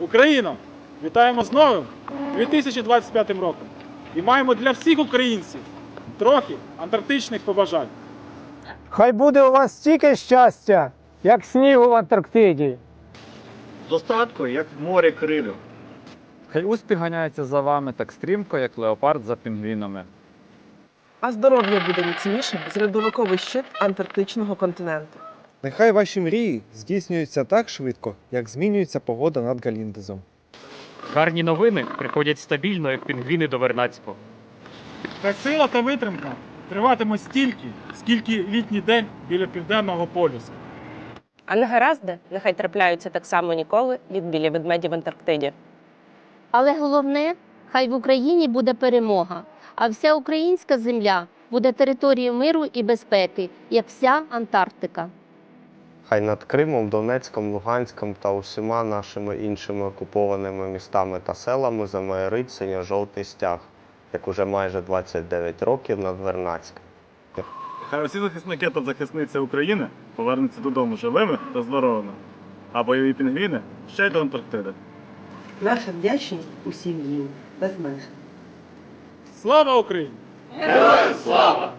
Україно! Вітаємо з новим 2025 роком. І маємо для всіх українців трохи антарктичних побажань. Хай буде у вас стільки щастя, як снігу в Антарктиді. Достатку, як в морі крилю. Хай успіх ганяється за вами так стрімко, як леопард за пінгвінами. А здоров'я буде міцнішим з льодовиковий щит антарктичного континенту. Нехай ваші мрії здійснюються так швидко, як змінюється погода над Галіндезом. Гарні новини приходять стабільно, як пінгвіни до Вернацького. Та сила та витримка триватиме стільки, скільки літній день біля південного полюса. А негаразди нехай трапляються так само ніколи, як білі ведмеді в Антарктиді. Але головне, хай в Україні буде перемога, а вся українська земля буде територією миру і безпеки, як вся Антарктика. Хай над Кримом, Донецьком, Луганськом та усіма нашими іншими окупованими містами та селами замайорить синьо-жовтий стяг, як уже майже 29 років над Вернацьком. Хай усі захисники та захисниці України повернуться додому живими та здоровими, а бойові пінгвіни ще й до Антарктиди. Наша вдячність усім їм безмежна. Слава Україні! Героям слава!